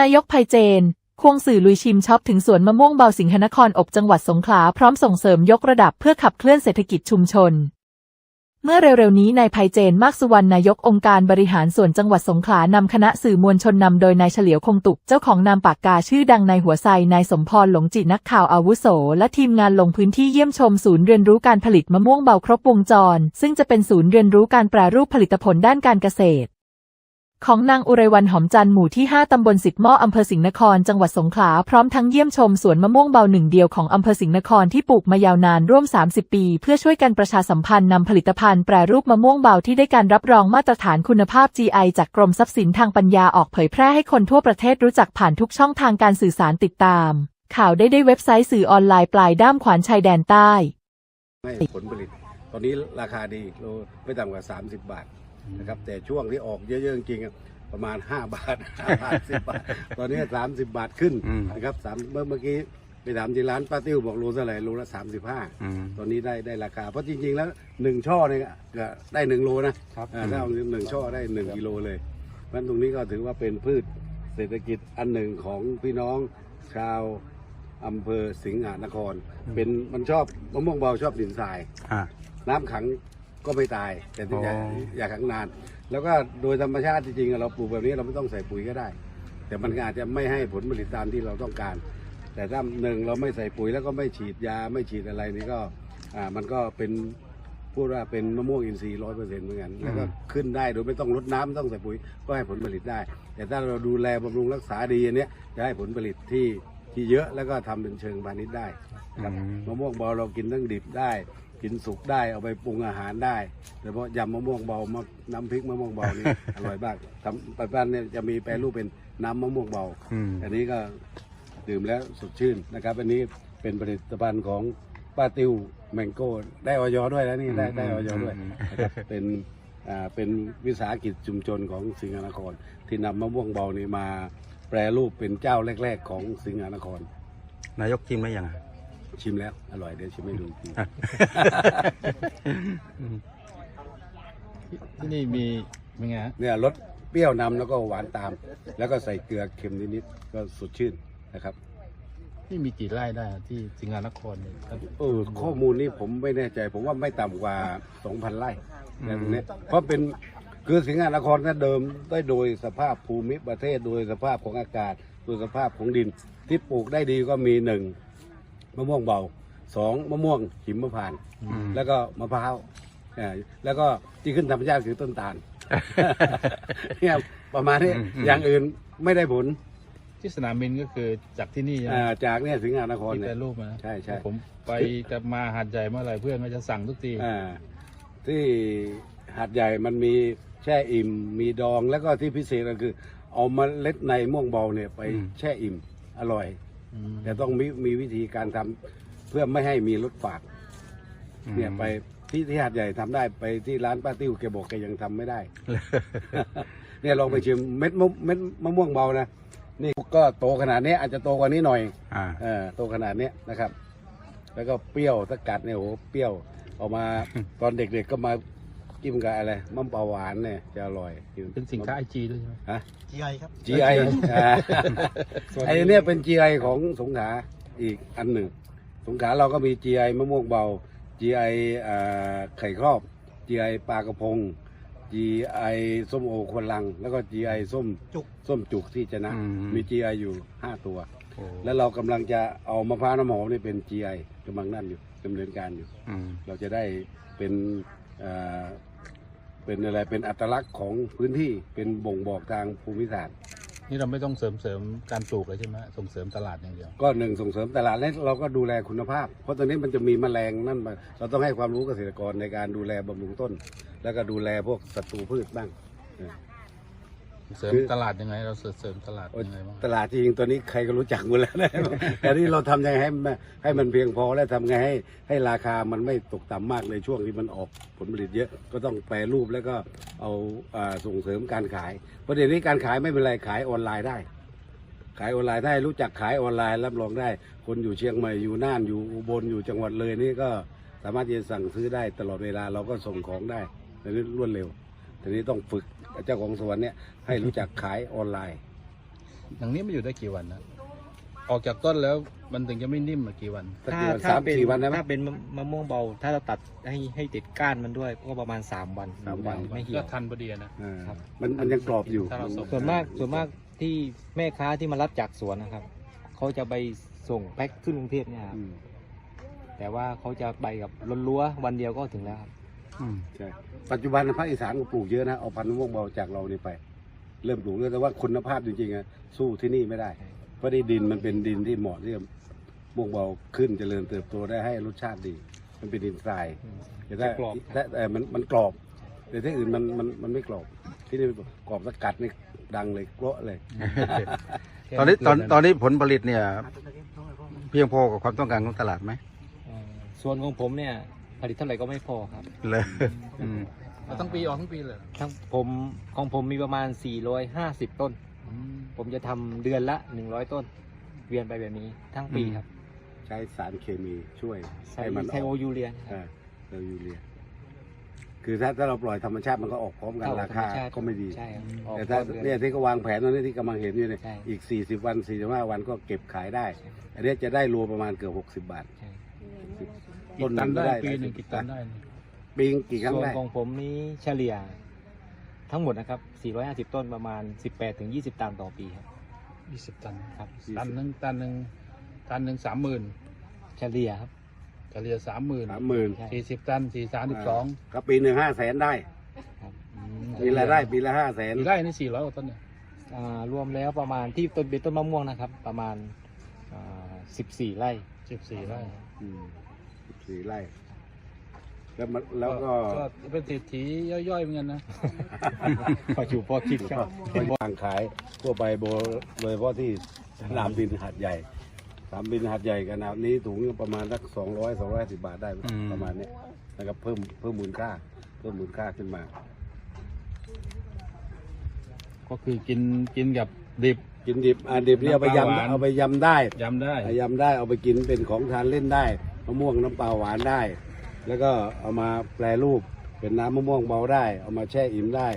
นายกไพเจน ควงสื่อลุยชิมช็อปถึงสวนมะม่วงเบาสิงหนครอบจังหวัดสงขลาพร้อมส่งเสริมยกระดับเพื่อขับเคลื่อนเศรษฐกิจชุมชน เมื่อเร็วๆนี้นายไพเจนมากสุวรรณนายกองค์การบริหารส่วนจังหวัดสงขลานำคณะสื่อมวลชนนำโดยนายเฉลียวคงตุกเจ้าของนามปากกาชื่อดังในหัวไซนายสมพรหลงจิตนักข่าวอาวุโส และทีมงานลงพื้นที่เยี่ยมชมศูนย์เรียนรู้การผลิตมะม่วงเบาครบวงจร ซึ่งจะเป็นศูนย์เรียนรู้การแปรรูปผลิตผลด้านการเกษตร ของนางอุไรวันหอมจันทร์หมู่ที่ 5 ตำบลสิทธิ์หม้ออำเภอสิงห์นคร จังหวัดสงขลา พร้อมทั้งเยี่ยมชมสวนมะม่วงเบาหนึ่งเดียวของอำเภอสิงห์นครที่ปลูกมายาวนานร่วม 30 ปี เพื่อช่วยกันประชาสัมพันธ์นำผลิตภัณฑ์แปรรูปมะม่วงเบาที่ได้การรับรองมาตรฐานคุณภาพ GI จากกรมทรัพย์สินทางปัญญาออกเผยแพร่ให้คนทั่วประเทศรู้จักผ่านทุกช่องทางการสื่อสารติดตาม ข่าวได้ได้เว็บไซต์สื่อออนไลน์ปลายด้ามขวานชายแดนใต้ให้ผลผลิต ตอนนี้ราคาดีโลไม่ต่ำกว่า 30 บาท นะครับแต่ช่วงที่ออกเยอะๆจริงๆอะประมาณ 5 บาท5บาท10บาท ตอนนี้ 30 บาทขึ้นอืม นะครับสามเมื่อเมื่อกี้ไปถามที่ร้านป้าติ้วบอกโลเท่าไหร่โลละ35อืมตอนนี้ได้ได้ราคา เพราะจริงๆแล้วหนึ่งช่อเนี่ยก็ได้หนึ่งโลนะครับอ่าถ้าเอาหนึ่งช่อได้หนึ่งกิโลเลยเพราะฉะนั้นตรงนี้ก็ถือว่าเป็นพืชเศรษฐกิจอันหนึ่งของพี่น้องชาวอำเภอสิงหนคร เป็นมันชอบมะม่วงเบาชอบดินทราย อ่า น้ำขัง ก็ไม่ตาย แต่ถึงอย่าอ๋ออย่าขังนาน แล้วก็โดยธรรมชาติจริงๆอะเราปลูกแบบนี้เราไม่ต้องใส่ปุ๋ยก็ได้ แต่มันอาจจะไม่ให้ผลผลิตตามที่เราต้องการ แต่ถ้าหนึ่งเราไม่ใส่ปุ๋ยแล้วก็ไม่ฉีดยาไม่ฉีดอะไรนี่ก็อ่ามันก็เป็นพูดว่าเป็นมะม่วงอินทรีย์ร้อยเปอร์เซ็นต์เหมือนกันแล้วก็ขึ้นได้โดยไม่ต้องรดน้ำไม่ต้องใส่ปุ๋ยก็ให้ผลผลิตได้ แต่ถ้าเราดูแลบำรุงรักษาดีอันเนี้ยจะให้ผลผลิตที่ที่เยอะแล้วก็ทำเป็นเชิงพาณิชย์ได้นะครับอืมมะม่วงเบาเรากินทั้งดิบได้ กินสุกได้เอาไปปรุงอาหารได้โดยเฉพาะยำมะม่วงเบามะน้ำพริกมะม่วงเบานี่ อร่อยมากทำปัจจุบันเนี่ยจะมีแปรรูปเป็นน้ำมะม่วงเบา อืม อันนี้ก็ดื่มแล้วสดชื่นนะครับ อันนี้เป็นผลิตภัณฑ์ของป้าติวแมงโก้ได้ออยด้วยแล้วนี่ได้ได้ออยด้วยนะครับเป็นอ่าเป็นวิสาหกิจชุมชนของสิงหนคร ที่นำมะม่วงเบานี่มาแปรรูปเป็นเจ้าแรก ๆ ของสิงหนคร นายกจิ้มไหมยังอะ ชิมแล้ว อร่อยเดี๋ยวชิมให้ดูอีกทีที่นี่มีเป็นไงฮะเนี่ยรสเปรี้ยวนำแล้วก็หวานตาม แล้วก็ใส่เกลือเค็มนิดๆก็สดชื่นนะครับที่มีกี่ไร่ได้ฮะที่สิงหานครเนี่ยครับเออข้อมูลนี้ผมไม่แน่ใจ ผมว่าไม่ต่ำกว่า 2,000 ไร่ในตรงนี้เพราะเป็นคือสิงหนครนั้นเดิมได้โดยสภาพภูมิประเทศโดยสภาพของอากาศ โดยสภาพของดิน ที่ปลูกได้ดีก็มีหนึ่ง มะม่วงเบาสองมะม่วงหิมพานต์อืมแล้วก็มะพร้าวอ่าแล้วก็ที่ขึ้นธรรมชาติคือต้นตาลเนี่ยประมาณนี้อืมอืม อย่างอื่นไม่ได้ผลที่สนามบินก็คือจากที่นี่ใช่ไหมอ่าจากเนี่ยสิงหนครที่เนี่แปรยรูปมาใช่ใช่ ผมไปจะมาหาดใหญ่เมื่อไหร่เพื่อนก็จะสั่งทุกที อ่าที่หาดใหญ่มันมีแช่อิ่ม มีดองแล้วก็ที่พิเศษก็คือ เอามาเล็ดในม่วงเบาเนี่ยไปอืม แช่อิ่มอร่อยอืม แต่ต้องมีมีวิธีการทำเพื่อไม่ให้มีรสฝาดเนี่ยไปที่ที่หาดใหญ่ทำได้ไปที่ร้านป้าติ้วแกบอกแกยังทำไม่ได้ เนี่ยลองไปชิมเม็ดมะเม็ดมะม่วงเบานะนี่ก็โตขนาดนี้อาจจะโตกว่านี้หน่อย อ่า เออโตขนาดเนี้ยนะครับ แล้วก็เปรี้ยวถ้ากัดเนี่ยโหเปรี้ยวออกมา ตอนเด็กๆก็มา จิ้มกับอะไรมะปรางหวานเนี่ยจะอร่อยเป็นสินค้าไอจีด้วยใช่ไหมฮะ GI ครับ GI อ่าไอ้เนี่ยเป็น GI ของสงขลาอีกอันหนึ่ง สงขลาเราก็มี GI มะม่วงเบา GI อ่าไข่ครอบ GI ปลากระพง GI ส้มโอควนลัง แล้วก็ GI ส้มจุก ส้มจุกที่ชนะ อืม มี GI อยู่ห้าตัว โอ้แล้วเรากำลังจะเอามะพร้าวน้ำหอมนี่เป็น GI กำลังนั่นอยู่ดำเนินการอยู่ อืม เราจะได้เป็นเอ่อ เป็นอะไรเป็นอัตลักษณ์ของพื้นที่เป็นบ่งบอกทางภูมิศาสตร์ นี่เราไม่ต้องเสริมเสริมการปลูกเลยใช่ไหมส่งเสริมตลาดอย่างเดียว ก็หนึ่งส่งเสริมตลาดและเราก็ดูแลคุณภาพ เพราะตอนนี้มันจะมีแมลงนั่นมาเราต้องให้ความรู้เกษตรกรในการดูแลบำรุงต้น แล้วก็ดูแลพวกศัตรูพืชบ้าง เสริมคือ ตลาดยังไง เราเสริมเสริมตลาดยังไงบ้าง ตลาดจริงๆตัวนี้ใครก็รู้จักหมดแล้วนะ แต่นี่เราทำยังไงให้มันให้มันเพียงพอและทำไงให้ให้ราคามันไม่ตกต่ำมากในช่วงที่มันออกผลผลิตเยอะก็ต้องแปรรูปแล้วก็เอาอ่าส่งเสริมการขายประเด็นนี้การขายไม่เป็นไรขายออนไลน์ได้ ขายออนไลน์ได้รู้จักขายออนไลน์รับรองได้ คนอยู่เชียงใหม่อยู่น่านอยู่อุบลอยู่จังหวัดเลยนี่ก็สามารถที่จะสั่งซื้อได้ตลอดเวลาเราก็ส่งของได้แต่นี้รวดเร็วทีนี้ต้องฝึก เจ้าของสวนเนี่ยให้รู้จักขายออนไลน์ อย่างนี้มันอยู่ได้กี่วันนะออกจากต้นแล้วมันถึงจะไม่นิ่มมากี่วัน สักกี่วันสามสี่วันได้ไหม ถ้าเป็นมะมะม่วงเบา ถ้าเราตัดให้ให้ติดก้านมันด้วยก็ประมาณ 3 วันสามวัน ไม่เหี่ก็ยวทันพอดีนะ อ่าครับ มันมันยังกรอบอยู่ ถ้าเราส่ง ส่วนมากส่วนมากที่แม่ค้าที่มารับจากสวนนะครับเขาจะไปส่งแพ็คขึ้นกรุงเทพเนี่ยครับอืมแต่ว่าเขาจะไปกับล้นลัววันเดียวก็ถึงแล้วครับ อืมใช่ปัจจุบันภาคอีสานก็ปลูกเยอะนะเอาพันธุ์มะม่วงเบาจากเรานี่ไป เริ่มปลูกแล้วแต่ว่าคุณภาพจริงๆอะสู้ที่นี่ไม่ได้ เพราะที่ดินมันเป็นดินที่เหมาะที่จะม่วงเบาขึ้นเจริญเติบโตได้ให้รสชาติดี มันเป็นดินทรายแต่ถ้าจะกรอบ แต่แต่มันมันกรอบ แต่ที่อื่นมันมันมันไม่กรอบ ที่นี่กรอบสกัดนี่ดังเลยโกรเลย ตอนนี้ตอนตอนนี้ผลผลิตเนี่ย เพียงพอกับความต้องการของตลาดไหม เอ่อส่วนของผมเนี่ย ผลิตเท่าไหร่ก็ไม่พอครับเลยอืมเอาทั้งปีออกทั้งปีเลยเหรอทั้งผมของผมมีประมาณ 450 ต้นอืมผมจะทำเดือนละ 100 ต้น เวียนไปแบบนี้ทั้งปีครับ ใช้สารเคมีช่วยใช้ให้มันไทโอออกยูเรียนครับ อ่าเรายูเรียคือถ้าถ้าเราปล่อยธรรมชาติมันก็ออกพร้อมกันเข้าราธรคารมชาติก็ไม่ดี ใช่ครับออกแต่ถ้าก่อนดือ เนี่ยที่ก็วางแผนตอนนี้ที่กำลังเห็นอยู่เนี่ยใช่ อีก 40 วัน 45 วันก็เก็บขายได้ อันนี้จะได้รวมประมาณเกือบ 60 บาท ใช่ กี่ตันได้ก็ปีหนึ่งกี่ตันได้นี่ปีงกี่ครั้งส่วนได้ของผมนี้เฉลี่ยทั้งหมดนะครับ 450 ต้นประมาณ 18ถึง20 ตันต่อปีครับ ยี่สิบตัน ครับ ตันหนึ่งตันหนึ่งตันหนึ่งสามหมื่นเฉลี่ยครับ เฉลี่ยสามหมื่นสามหมื่นใช่ สี่สิบตันสี่สามสิบสองก็ปีหนึ่งห้าแสนได้ ครับมีรายได้ปีละห้าแสนกี่ไร่นี่สี่ร้อยกว่าต้นเนี่ยอ่ารวมแล้วประมาณที่ต้นเป็นต้นมะม่วงนะครับ ประมาณอ่า14 ไร่สิบสี่ไร่ สี่ไร่ แล้วมันแล้วก็ก็เป็นเศรษฐีย่อยๆเหมือนกันนะ พออยู่พอคิดครับเป็นวางขายทั่วไปโบโดยเฉพาะที่สนามบินหัดใหญ่สนามบินหัดใหญ่กันนะนี้ถุงประมาณสักสองร้อยสองร้อยสิบาทได้อืม ประมาณเนี้ยนะครับเพิ่มเพิ่มมูลค่า เพิ่มมูลค่าขึ้นมา ก็คือกินกินกับดิบ กินดิบอ่าดิบนี่เอาไปน้ำปลาหวาน ยำเอาไปยำได้ยำได้ เอายำได้เอาไปกินเป็นของทานเล่นได้ มะม่วงน้ำปลาหวานได้ แล้วก็เอามาแปรรูปเป็นน้ำมะม่วงเบาได้ เอามาแช่อิ่มได้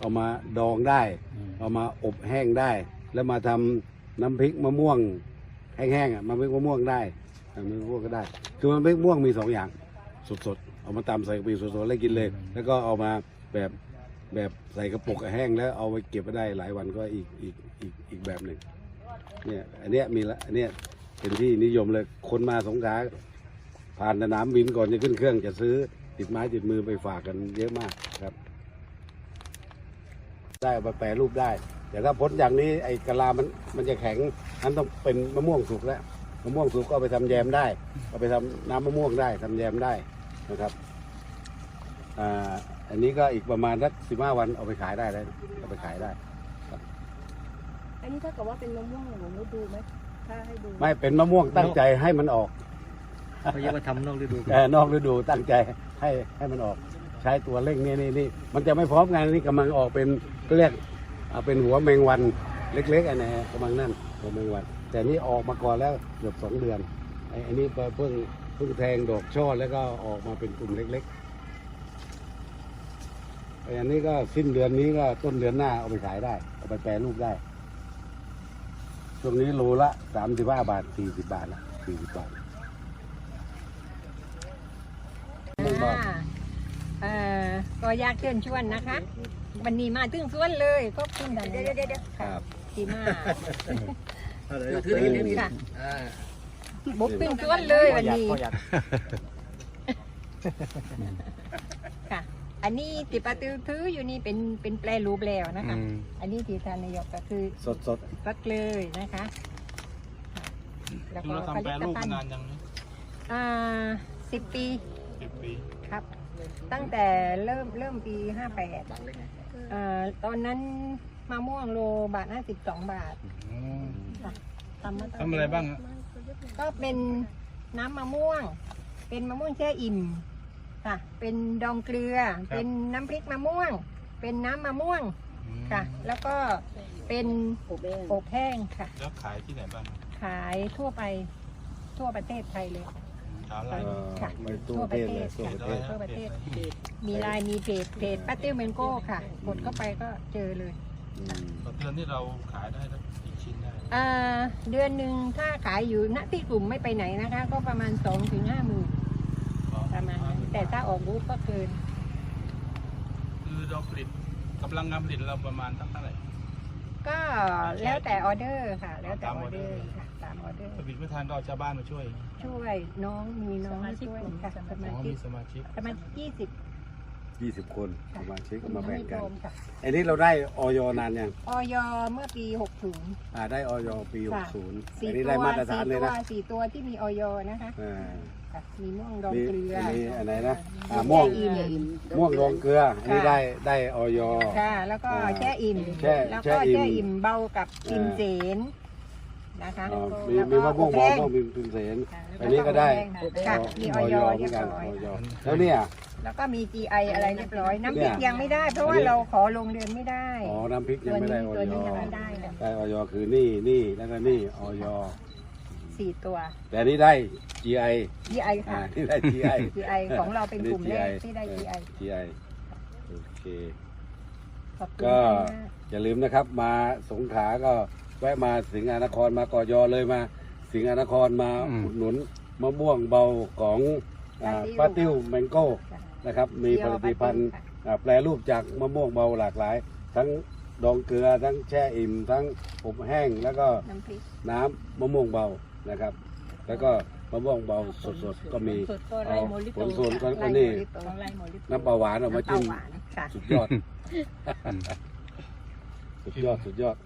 เอามาดองได้อืมเอามาอบแห้งได้ แล้วมาทำน้ำพริกมะม่วงแห้งๆอะมาพริกมะม่วงได้ทำน้ำพริกมะม่วงก็ได้ คือมันพริกมะม่วงมีสองอย่างสดๆเอามาตำใส่กระปิสดๆแล้วกินเลย แล้วก็เอามาแบบแบบใส่กระปุกแห้งแล้วเอาไปเก็บไว้ได้หลายวันก็อีกอีกอีกอีกแบบหนึ่งเนี่ยอันเนี้ยมีละอันเนี้ยเป็นที่นิยมเลยคนมาสงขลา ผ่านสนามบินก่อนจะขึ้นเครื่องจะซื้อติดไม้ติดมือไปฝากกันเยอะมากครับ ได้เอาไปแปรรูปได้ แต่ถ้าพ้นอย่างนี้ไอ้กะลามันมันจะแข็งนั้นต้องเป็นมะม่วงสุกแล้วมะม่วงสุกก็เอาไปทำแยมได้เอาไปทำน้ำมะม่วงได้ทำแยมได้นะครับอ่าอันนี้ก็อีกประมาณสักสิบห้าวันเอาไปขายได้แล้วเอาไปขายได้ อันนี้ถ้าเกิดว่าเป็นมะม่วงหนูรู้ดูไหมถ้าให้ดู ไม่เป็นมะม่วงตั้งใจให้มันออก เขาเรียกว่าทำนอกฤดูเออนอกฤดูตั้งใจให้ให้มันออกใช้ตัวเร่งนี่นี่นี่มันจะไม่พร้อมกันนี่กำลังออกเป็นก็เรียกเอาเป็นหัวแมงวันเล็กๆอันนี้กำลังนั่นหัวแมงวัน แต่นี่ออกมาก่อนแล้วเกือบสองเดือนไอ้ไอ้นี่เพิ่งเพิ่งแทงดอกช่อแล้วก็ออกมาเป็นกลุ่มเล็กๆไอ้อันนี้ก็สิ้นเดือนนี้ก็ต้นเดือนหน้าเอาไปขายได้เอาไปแปรรูปได้ช่วงนี้โลละสามสิบห้าบาทสี่สิบบาทละสี่สิบบาท อ่าเอ่อ ก็อยากเชิญชวนนะคะ วันนี้มาถึงสวนเลยก็คุณดันเดี๋ยวเดี๋ยวเดี๋ยวครับทีมาค่ะบุกถึงสวนเลยวันนี้เขาอยากค่ะ อันนี้ติปาตือถืออยู่นี่เป็นเป็นแปลรูปแล้วนะคะอืมอันนี้ที่ทานนายกก็คือสดสดฟักเลยนะคะค่ะแล้วก็ผลิตภัณฑ์ยังอ่าสิบปีสิบปีครับ ตั้งแต่เริ่มเริ่มปีห้าแปดตอนนั้นมะม่วงโลบาทห้าสิบสองบาทค่ะทำมาตั้งทำอะไรบ้างอะก็เป็นน้ำมะม่วง เป็นมะม่วงแช่อิ่มค่ะ เป็นดองเกลือ เป็นน้ำพริกมะม่วง เป็นน้ำมะม่วงค่ะ แล้วก็เป็นอบแห้งค่ะ แล้วขายที่ไหนบ้าง ขายทั่วไปทั่วประเทศไทยเลย ค่ะไปทั่วประเทศเลยทั่วประเทศทั่วประเทศ มีไลน์มีเพจเพจป้าติ้วเมนโก้ค่ะ กดเข้าไปก็เจอเลยอืมต่อเดือนที่เราขายได้กี่ชิ้นอ่าเดือนหนึ่งถ้าขายอยู่ณที่กลุ่มไม่ไปไหนนะคะ ก็ประมาณสองถึงห้าหมื่นประมาณนั้นแต่ถ้าออกบูธก็เกิน คือเราผลิตกำลังการผลิตเราประมาณตั้งเท่าไหร่ก็แล้วแต่ออเดอร์ค่ะ แล้วแต่อตามอออเดเดออร์ร์ค่ะตาม ออเดอร์ผลิตไม่ทันก็เอาชาวบ้านมาช่วยช่วยน้องมีน้องช่วยค่ะสอ๋มาอชิมีกสมาชิกประมาณยี่สิบยี่สิบคนสมาชิกมาแบ่งกันค่ะอันนี้เราได้ออยนานยังออยเมื่อปีหกศูนย์อ่าได้ออยปีค่ะ60สี่อันนี้ตัได้วมาตรฐาสี่นเลยตัวนะสี่ตัวที่มีออยนะคะอ่าค่ะมีม่วงดองมีเกลือมีอันไหนนะอ่าแช่ม่วงอิ่มม่วงรองเกลืออันนี้ค่ะได้ได้ออย ค่ะแล้วก็อ่าแช่อิ่มแช่แล้วแช่ก็อิ่ม แช่อิ่มเบากับอ่ากิมเจน นะคะอ่ามีแล้วมีมะม่วงอบมอแห้ม่วงมีพิมเสนค่ะอันนี้ก็ได้ ค่ะมีออยเหเรีมืยอบนกันร้อยออยแล้วเนี่ย แล้วก็มี GI อะไรเรียบร้อย น้ำพริกเนี่ยยังไม่ได้ เพราะว่าอันนี้ เราขอลงเรือนไม่ได้ อ๋อ น้ำพริกยัตังวไม่ได้นี้ออตัวยนี้ยังไม่ได้เลยได้ออยคือนี่นี่แล้วก็นี่ออยสี่ตัว แต่อันนี้ได้ GI GI อ่าค่ะ นี่ได้ GI GI ของเราเป็นกลุ่มแรกอันนี้ที่ได้ GI GI โอเค ขอบคุณก็ มากอย่าลืมนะครับ มาสงขลาก็ แวะมาสิงห์อนครมากอยอเลยมา สิงห์อนครมาอืม อุดหนุนมะม่วงเบาของอ่าป้าติ้วแมงโก้ค่ะนะครับ มีผลิตภัณฑ์ค่ะอ่าแปรรูปจากมะม่วงเบาหลากหลาย ทั้งดองเกลือทั้งแช่อิ่ม ทั้งอบแห้งแล้วก็ น้ำพริกน้ำมะม่วงเบานะครับ แล้วก็มะม่วงเบาสดๆ ก็มีสดก็ไล่โมลิโตผลส่วนก็ค่ะนี่ไล่โมลิโตน้ำปลาหวานออกมาน้ำเต้าจิ้มหวานค่ะ สุดยอด สุดยอดสุดยอด